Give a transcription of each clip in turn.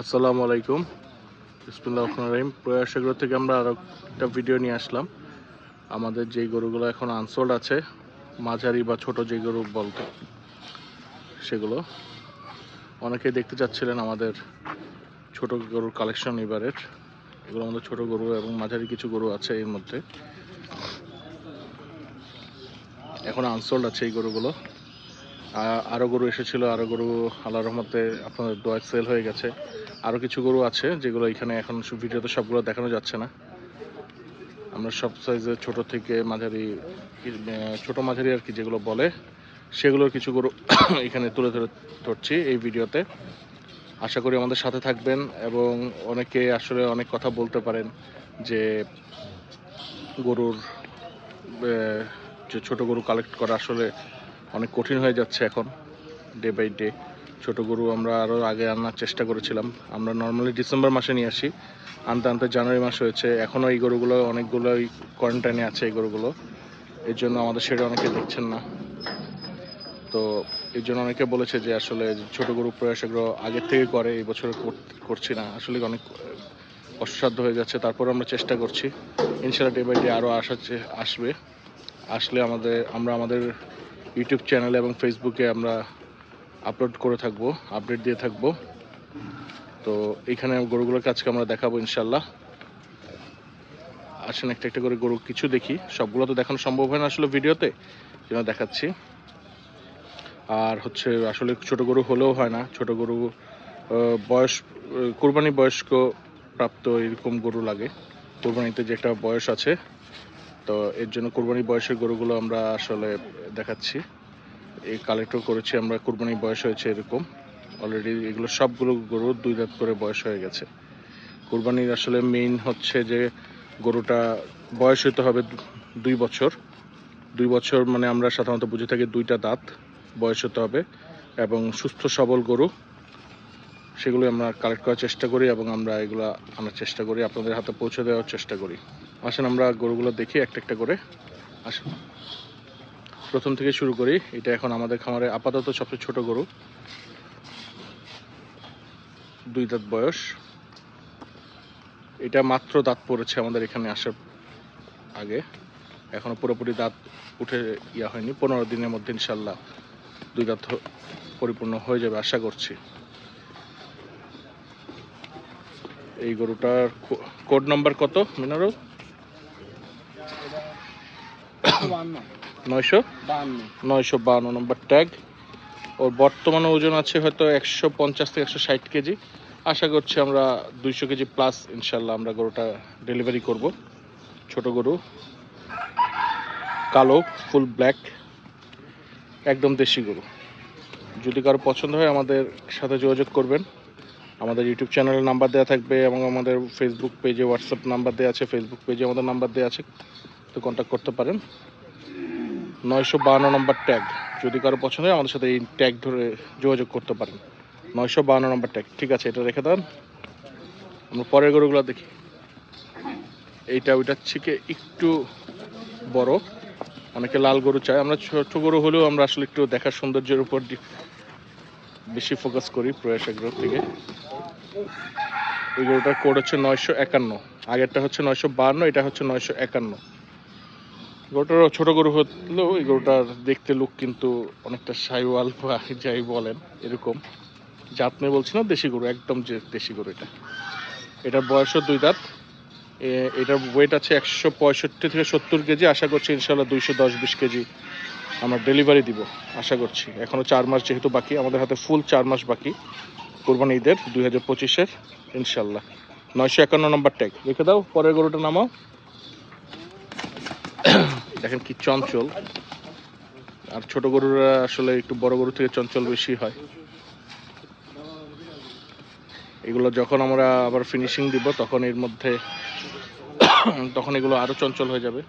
আসসালামু আলাইকুম। বিসমুল্লাহ রহমান রহিম। প্রয়াসাগর থেকে আমরা আরও একটা ভিডিও নিয়ে আসলাম। আমাদের যেই গরুগুলো এখন আনসোল্ড আছে, মাঝারি বা ছোট যে গরু বলতো সেগুলো। অনেকেই দেখতে চাচ্ছিলেন আমাদের ছোট গরুর কালেকশন এবারের। এগুলো আমাদের ছোট গরু এবং মাঝারি কিছু গরু আছে এর মধ্যে। এখন আনসোল্ড আছে এই গরুগুলো। আ- আরও গরু এসেছিল আরও গরু আল্লাহ রহমতে আপনাদের দোয়ার সেল হয়ে গেছে। আরও কিছু গরু আছে যেগুলো এখানে এখন ভিডিওতে সবগুলো দেখানো যাচ্ছে না। আমরা সব সাইজে ছোট থেকে মাঝারি ছোট মাঝারি আর কি যেগুলো বলে, সেগুলোর কিছু গরু এখানে তুলে ধরে ধরছি এই ভিডিওতে। আশা করি আমাদের সাথে থাকবেন এবং অনেকে আসলে অনেক কথা বলতে পারেন যে গরুর যে ছোট গরু কালেক্ট করা আসলে অনেক কঠিন হয়ে যাচ্ছে এখন ডে বাই ডে ছোট গরু আমরা আরও আগে আনার চেষ্টা করেছিলাম। আমরা নর্মালি ডিসেম্বর মাসে নিয়ে আসি, আনতে আনতে জানুয়ারি মাস হয়েছে। এখনও এই গরুগুলো, অনেকগুলোই কোয়ারেন্টাইনে আছে এই গরুগুলো। এর জন্য আমাদের সেটা অনেকে দেখছেন না। তো এর জন্য অনেকে বলেছে যে আসলে ছোট গরু প্রয়াস এগুলো আগের থেকে করে, এই বছর কর- করছি না। আসলে অনেক অসাধ্য হয়ে যাচ্ছে। তারপর আমরা চেষ্টা করছি। ইনশাল্লাহ ডে বাই ডে আরও আসা আসবে। আসলে আমাদের, আমরা আমাদের ইউটিউব চ্যানেলে এবং ফেসবুকে আমরা আপলোড করে থাকব আপডেট দিয়ে থাকব। তো এখানে গরুগুলোর কাজকে আমরা দেখাবো ইনশাল্লাহ আসেন একটা একটা করে গরু কিছু দেখি। সবগুলো তো দেখানো সম্ভব হয় না আসলে ভিডিওতে যেন দেখাচ্ছি। আর হচ্ছে আসলে ছোট গরু হলেও হয় না। ছোট গরু বয়স, কোরবানি বয়স্ক প্রাপ্ত এরকম গরু লাগে। কোরবানিতে যে একটা বয়স আছে তো এর জন্য কোরবানি বয়সের গরুগুলো আমরা আসলে দেখাচ্ছি। এই কালেক্টও করেছি আমরা কোরবানি বয়স হয়েছে এরকম। অলরেডি এগুলো সবগুলো গরু দুই দাঁত করে বয়স হয়ে গেছে। কোরবানির আসলে মেইন হচ্ছে যে গরুটা বয়স হতে হবে দুই বছর। দুই বছর মানে আমরা সাধারণত বুঝে থাকি দুইটা দাঁত বয়স হতে হবে এবং সুস্থ সবল গরু। সেগুলো আমরা কালেক্ট করার চেষ্টা করি এবং আমরা এগুলো আনার চেষ্টা করি, আপনাদের হাতে পৌঁছে দেওয়ার চেষ্টা করি। আসেন, আমরা গরুগুলো দেখি একটা একটা করে। আসেন। প্রথম থেকে শুরু করি। এটা এখন আমাদের খামারে আপাতত সবচেয়ে ছোট গরু। দুই দাঁত বয়স। এটা মাত্র দাঁত পড়েছে আমাদের এখানে আসার আগে। এখনও পুরোপুরি দাঁত উঠে ইয়া হয়নি। পনেরো দিনের মধ্যে ইনশাল্লাহ দুই দাঁত পরিপূর্ণ হয়ে যাবে আশা করছি। এই গরুটার কোড নাম্বার কত, মিনারল? নয়শো? নয়শো বাহান্ন নম্বর ট্যাগ ওর বর্তমানে ওজন আছে হয়তো একশো পঞ্চাশ থেকে একশো ষাট কেজি। আশা করছি আমরা দুইশো কেজি প্লাস ইনশাল্লাহ আমরা গরুটা ডেলিভারি করব। ছোট গরু। কালো ফুল ব্ল্যাক একদম দেশি গরু। যদি কারও পছন্দ হয় আমাদের সাথে যোগাযোগ করবেন। আমাদের ইউটিউব চ্যানেলের নাম্বার দেওয়া থাকবে এবং আমাদের ফেসবুক পেজে হোয়াটসঅ্যাপ নাম্বার দেওয়া আছে ফেসবুক পেজে আমাদের নাম্বার দেওয়া আছে। তো কন্ট্যাক্ট করতে পারেন। নয়শো বাহান্ন নম্বর ট্যাগ যদি কারও পছন্দ হয়, আমাদের সাথে এই ট্যাগ ধরে যোগাযোগ করতে পারেন। নয়শো বাহান্ন নম্বর ট্যাগ ঠিক আছে, এটা রেখে দেন। আমরা পরের গরুগুলো দেখি। এইটা ওইটার থেকে একটু বড়। অনেকে লাল গরু চায়। আমরা ছোট গরু হলেও আমরা আসলে একটু দেখার সৌন্দর্যের উপর বেশি ফোকাস করি প্রয়াস এগ্রোর থেকে। এই গরুটার কোড হচ্ছে নয়শো একান্ন। আগেরটা হচ্ছে নয়শো বাহান্ন, এটা হচ্ছে নয়শো একান্ন। গরুটার ছোট গরু হলেও এই গরুটার দেখতে লুক কিন্তু অনেকটা সাইওয়াল বা যাই বলেন, এরকম। জাত নিয়ে বলছি না, দেশি গরু, একদম যে দেশি গরু এটা। এটার বয়সও দুই দাঁত। এটার ওয়েট আছে একশো পঁয়ষট্টি থেকে সত্তর কেজি। আশা করছি ইনশাল্লাহ দুইশো দশ বিশ কেজি আমরা ডেলিভারি দিব, আশা করছি। এখনও চার মাস যেহেতু বাকি, আমাদের হাতে ফুল চার মাস বাকি। কোরবানি ঈদের দুই হাজার পঁচিশের ইনশাল্লাহ নয়শো একান্ন নম্বর ট্যাগ রেখে দাও, পরের গরুটা নামাও দেখেন কি চঞ্চল। আর ছোট গরুরা আসলে একটু বড় গরু থেকে চঞ্চল বেশি হয়। এগুলো যখন আমরা আবার ফিনিশিং দিব, তখন এর মধ্যে তখন এগুলো আরও চঞ্চল হয়ে যাবে।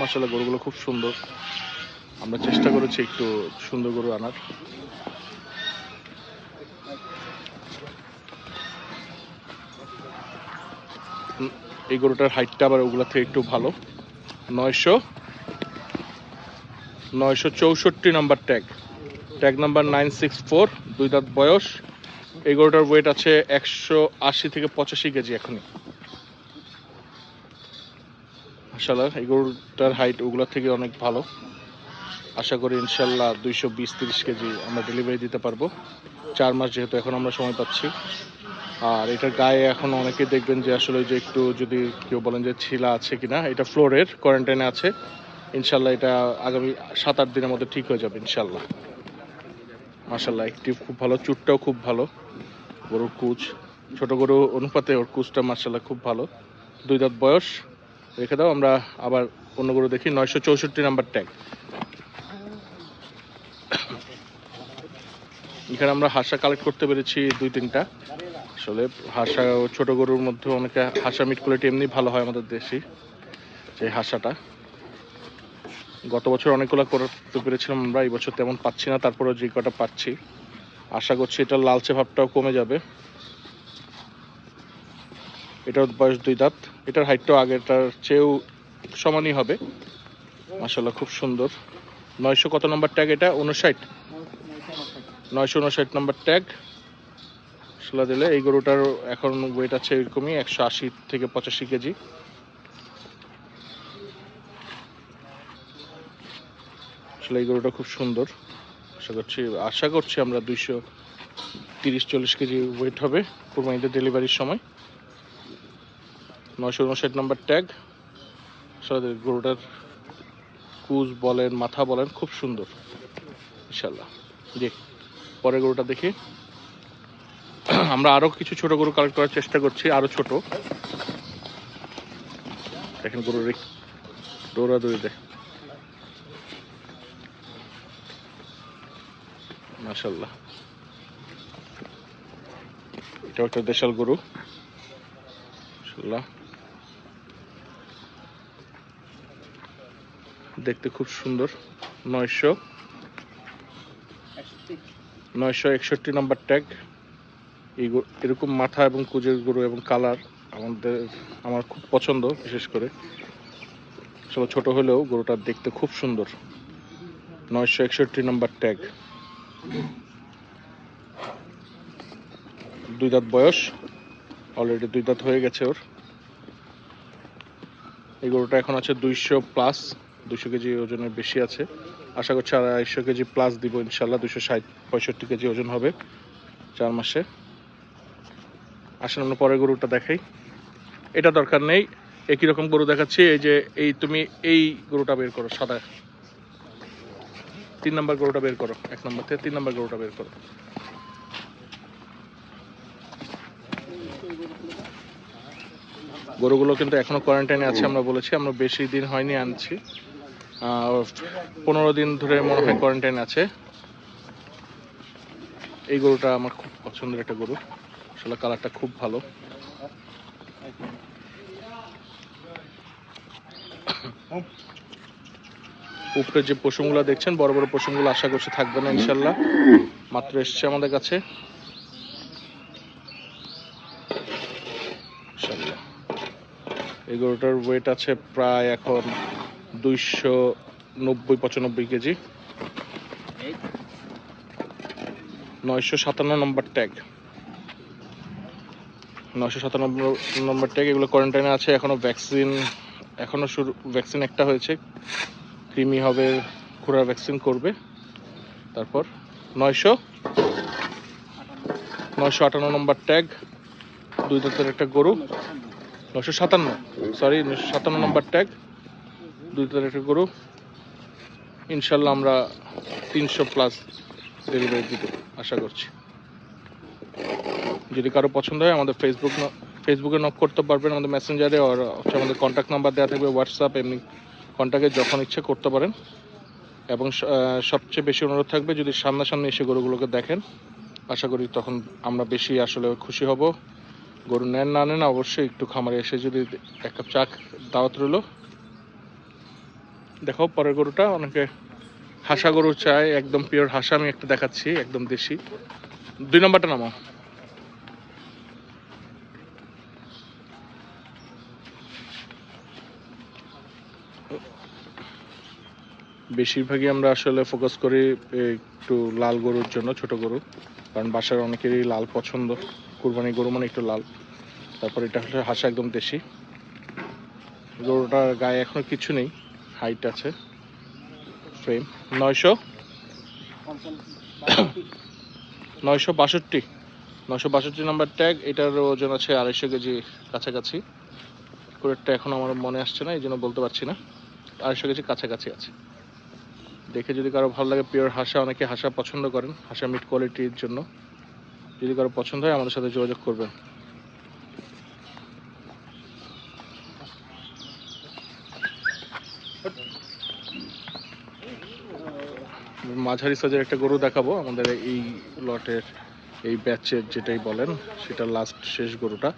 মাসাল্লাহ গরুগুলো খুব সুন্দর। আমরা চেষ্টা করেছি একটু সুন্দর গরু আনার। এই গরুটার হাইটটা আবার ওগুলা থেকে একটু ভালো। নয়শো নয়শো চৌষট্টি number tag tag number nine six four দুই দাঁত বয়স। এই গরুটার ওয়েট আছে একশো আশি থেকে পঁচাশি কেজি এখনই। মাসাল্লাহ এই গরুটার হাইট ওগুলোর থেকে অনেক ভালো। আশা করি ইনশাল্লাহ দুইশো বিশ তিরিশ কেজি আমরা ডেলিভারি দিতে পারব। চার মাস যেহেতু এখন আমরা সময় পাচ্ছি। আর এটার গায়ে এখন অনেকে দেখবেন যে আসলে যে একটু যদি কেউ বলেন যে ছিলা আছে কিনা, এটা ফ্লোরের কোয়ারেন্টাইনে আছে। ইনশাল্লাহ এটা আগামী সাত আট দিনের মধ্যে ঠিক হয়ে যাবে, ইনশাল্লাহ। মাসাল্লাহ একটি খুব ভালো, চুটটাও খুব ভালো। গরুর কুচ, ছোট গরু অনুপাতে ওর কুচটা মার্শাল্লাহ খুব ভালো। দুই দাঁত বয়স, রেখে দাও, আমরা আবার অন্য গরু দেখি, নয়শো চৌষট্টি নাম্বার ট্যাগ এখানে আমরা হাসা কালেক্ট করতে পেরেছি দুই তিনটা আসলে হাসা ও ছোট গরুর মধ্যে অনেকে হাসা মিট কোয়ালিটি এমনি ভালো হয় আমাদের দেশি, যে হাসাটা। গত বছর অনেকগুলো করতে পেরেছিলাম আমরা, এই বছর তেমন পাচ্ছি না, তারপরেও যে কটা পাচ্ছি। আশা করছি এটা লালচে ভাবটাও কমে যাবে। এটার বয়স দুই দাঁত, এটার হাইটটাও আগেরটার চেয়েও সমানই হবে। মাসাল্লাহ খুব সুন্দর। নয়শো কত নম্বর ট্যাগ এটা? উনষাট নয়শো উনষাট নম্বর ট্যাগ সেলা দিলে এই গরুটার এখন ওয়েট আছে এরকমই একশো আশি থেকে পঁচাশি কেজি। আসলে এই গরুটা খুব সুন্দর। আশা করছি আশা করছি আমরা দুইশো তিরিশ চল্লিশ কেজি ওয়েট হবে কুরবানিতে ডেলিভারির সময়। নয়শো উনষাট নম্বর ট্যাগ আসলে গরুটার কুজ বলেন, মাথা বলেন, খুব সুন্দর। ইনশাল্লাহ জি পরের গরুটা দেখি। আমরা আরও কিছু ছোট গরু কালেক্ট করার চেষ্টা করছি, আরও ছোট। দেখেন গরুর দৌড়াদৌড়ি দেখ। মাশাল্লাহ এটাও একটা দেশাল গরু। দেখতে খুব সুন্দর। নয়শো। নয়শো একষট্টি নম্বর ট্যাগ এই এরকম মাথা এবং কুজের গরু এবং কালার আমাদের, আমার খুব পছন্দ, বিশেষ করে। আসলে ছোট হলেও গরুটা দেখতে খুব সুন্দর। নয়শো একষট্টি নম্বর ট্যাগ। দুই দাঁত বয়স। অলরেডি দুই দাঁত হয়ে গেছে ওর। এই গরুটা এখন আছে দুইশো প্লাস। দুশো কেজি ওজনের বেশি আছে। আশা করছি আড়াইশো কেজি প্লাস দিব ইনশাল্লাহ। দুশো ষাট পঁয়ষট্টি কেজি ওজন হবে চার মাসে। আসেন, আমরা পরের গরুটা দেখাই। এটা দরকার নেই, একই রকম গরু দেখাচ্ছি, এই যে, এই তুমি এই গরুটা বের করো, সাদা। তিন নম্বর গরুটা বের করো, এক নম্বর থেকে তিন নম্বর গরুটা বের করো। গরুগুলো কিন্তু এখনও কোয়ারেন্টাইনে আছে, আমরা বলেছি, আমরা বেশি দিন হয়নি আনছি। পনেরো দিন ধরে মনে হয় কোয়ারেন্টাইন আছে। এই গরুটা আমার খুব পছন্দের একটা গরু। আসলে কালারটা খুব ভালো। উপরে যে পশমগুলো দেখছেন, বড় বড় পশুগুলো আশা করছি থাকবে না, ইনশাল্লাহ। মাত্র এসছে আমাদের কাছে। এই গরুটার ওয়েট আছে প্রায় এখন দুইশো নব্বই, পঁচানব্বই কেজি। নয়শো সাতান্ন নম্বর ট্যাগ নয়শো সাতানব্বই নম্বর ট্যাগ এগুলো কোয়ারেন্টাইনে আছে এখনও ভ্যাকসিন এখনও শুরু ভ্যাকসিন একটা হয়েছে। কৃমি হবে খুরার ভ্যাকসিন করবে। তারপর নয়শো নয়শো আটান্ন নম্বর ট্যাগ দুই দাঁতের একটা গরু। নশো সাতান্ন সরি নয়শো সাতান্ন নম্বর ট্যাগ দুই দাঁতের একটা গরু। ইনশাল্লাহ আমরা তিনশো প্লাস ডেলিভারি দিতে আশা করছি। যদি কারও পছন্দ হয়, আমাদের ফেসবুক ফেসবুকে নক করতে পারবেন। আমাদের মেসেঞ্জারে আর হচ্ছে আমাদের কন্ট্যাক্ট নাম্বার দেওয়া থাকবে হোয়াটসঅ্যাপ এমনি কন্ট্যাক্টে যখন ইচ্ছে করতে পারেন। এবং সবচেয়ে বেশি অনুরোধ থাকবে, যদি সামনাসামনি এসে গরুগুলোকে দেখেন, আশা করি তখন আমরা বেশি আসলে খুশি হব। গরু নেন না নেন, অবশ্যই একটু খামারে এসে যদি এক কাপ চা দাওয়াত রইল। দেখো, পরের গরুটা, অনেকে হাসা গরু চায়, একদম পিওর হাসা, আমি একটা দেখাচ্ছি, একদম দেশি। দুই নম্বরটা নামো বেশিরভাগই আমরা আসলে ফোকাস করি একটু লাল গরুর জন্য, ছোট গরু। কারণ বাসার অনেকেরই লাল পছন্দ। কুরবানি গরু মানে একটু লাল। তারপর এটা হচ্ছে হাসা একদম দেশি। গরুটার গায়ে এখনও কিছু নেই। হাইট আছে। ফ্রেম নয়শো? নয়শো বাষট্টি। নয়শো বাষট্টি নাম্বার ট্যাগ এটার ওজন আছে আড়াইশো কেজি কাছাকাছি। কোরেটটা এখন আমার মনে আসছে না, এই জন্য বলতে পারছি না। আড়াইশো কেজি কাছাকাছি আছে। দেখে যদি কারও ভালো লাগে পিওর হাসা, অনেকে হাসা পছন্দ করেন, হাসা মিট কোয়ালিটির জন্য। যদি কারও পছন্দ হয়, আমাদের সাথে যোগাযোগ করবেন। মাঝারি সাইজের একটা গরু দেখাবো, আমাদের এই লটের, এই ব্যাচের যেটাই বলেন, সেটা লাস্ট শেষ গরুটা।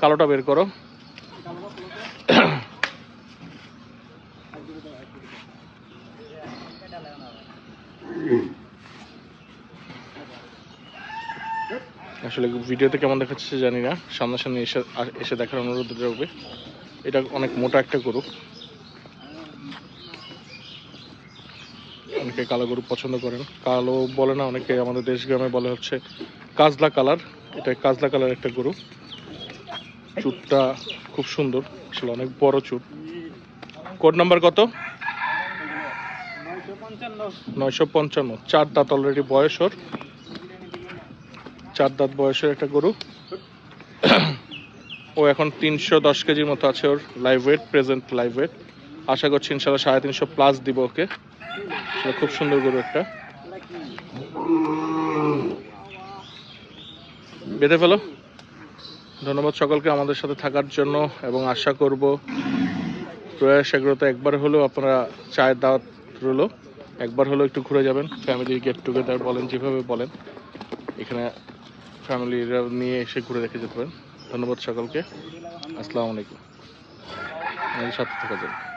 কালোটা বের করো। আসলে ভিডিওতে কেমন দেখাচ্ছে জানি না। সামনাসামনি এসে এসে দেখার অনুরোধ রাখবে এটা অনেক মোটা একটা গরু। অনেকে কালো গরু পছন্দ করেন। কালো বলে না, অনেকে আমাদের দেশ গ্রামে বলে হচ্ছে কাজলা কালার। এটা কাজলা কালার একটা গরু। চুটটা খুব সুন্দর। আসলে অনেক বড় চুট। কোড নাম্বার কত? নয়শো পঞ্চান্ন। চার দাঁত অলরেডি বয়স ওর। চার দাঁত বয়সের একটা গরু। ও এখন তিনশো দশ কেজির মতো আছে ওর live weight present live weight আশা করছি ইনশাল্লাহ সাড়ে তিনশো প্লাস দিব ওকে। খুব সুন্দর গরু একটা। বেঁধে ফেলো। ধন্যবাদ সকলকে আমাদের সাথে থাকার জন্য এবং আশা করব প্রয়াস এগুলোতে একবার হলেও আপনারা চায়ের দাওয়াত রইল। একবার হলেও একটু ঘুরে যাবেন। ফ্যামিলি গেট টুগেদার বলেন, যেভাবে বলেন। এখানে ফ্যামিলিরা নিয়ে এসে ঘুরে দেখে যেতে পারেন। ধন্যবাদ সকলকে। আসসালামু আলাইকুম। আমাদের সাথে থাকার জন্য।